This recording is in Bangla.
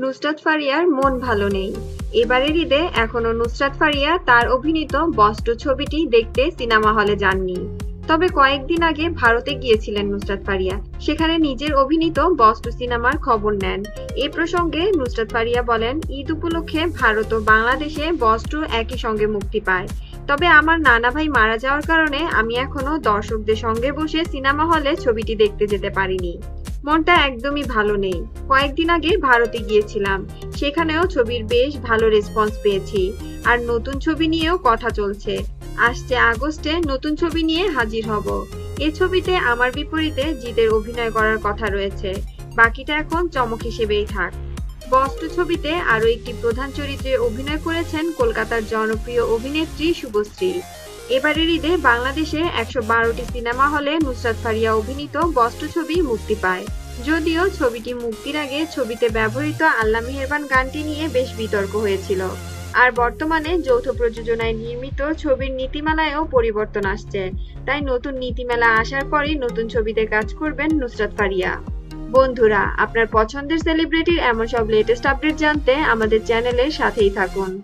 নুসরাত ফারিয়ার মন ভালো নেই। এবারের ঈদে এখনও নুসরাত ফারিয়া তার অভিনীত বস্ত্র ছবিটি দেখতে সিনেমা হলে যাননি। তবে কয়েকদিন আগে ভারতে গিয়েছিলেন নুসরাত ফারিয়া। সেখানে নিজের অভিনীত বস্ত্র সিনেমার খবর নেন। এ প্রসঙ্গে নুসরাত ফারিয়া বলেন, ঈদ উপলক্ষে ভারত ও বাংলাদেশে বস্ত্র একই সঙ্গে মুক্তি পায়। তবে আমার নানা ভাই মারা যাওয়ার কারণে আমি এখনও দর্শকদের সঙ্গে বসে সিনেমা হলে ছবিটি দেখতে যেতে পারিনি। মনটা একদমই ভালো নেই। কয়েকদিন আগে ভারতে গিয়েছিলাম। সেখানেও ছবির বেশ ভালো রেসপন্স পেয়েছি। আর নতুন ছবি নিয়েও কথা চলছে। আসছে আগস্টে নতুন ছবি নিয়ে হাজির হব। এ ছবিতে আমার বিপরীতে জিতের অভিনয় করার কথা রয়েছে। বাকিটা এখন চমক হিসেবেই থাক। বস্ত্র ছবিতে আরও একটি প্রধান চরিত্রে অভিনয় করেছেন কলকাতার জনপ্রিয় অভিনেত্রী শুভশ্রী। এবারের ঈদে বাংলাদেশে একশো বারোটি সিনেমা হলে নুসরাত ফারিয়া অভিনীত বস্ত্র ছবি মুক্তি পায়। যদিও ছবিটি মুক্তির আগে ছবিতে ব্যবহৃত আল্লাহ মেহেরবান গানটি নিয়ে বেশ বিতর্ক হয়েছিল। আর বর্তমানে যৌথ প্রযোজনায় নির্মিত ছবির নীতিমালায়ও পরিবর্তন আসছে। তাই নতুন নীতিমালা আসার পরই নতুন ছবিতে কাজ করবেন নুসরাত ফারিয়া। বন্ধুরা, আপনার পছন্দের সেলিব্রিটির এমন সব লেটেস্ট আপডেট জানতে আমাদের চ্যানেলের সাথেই থাকুন।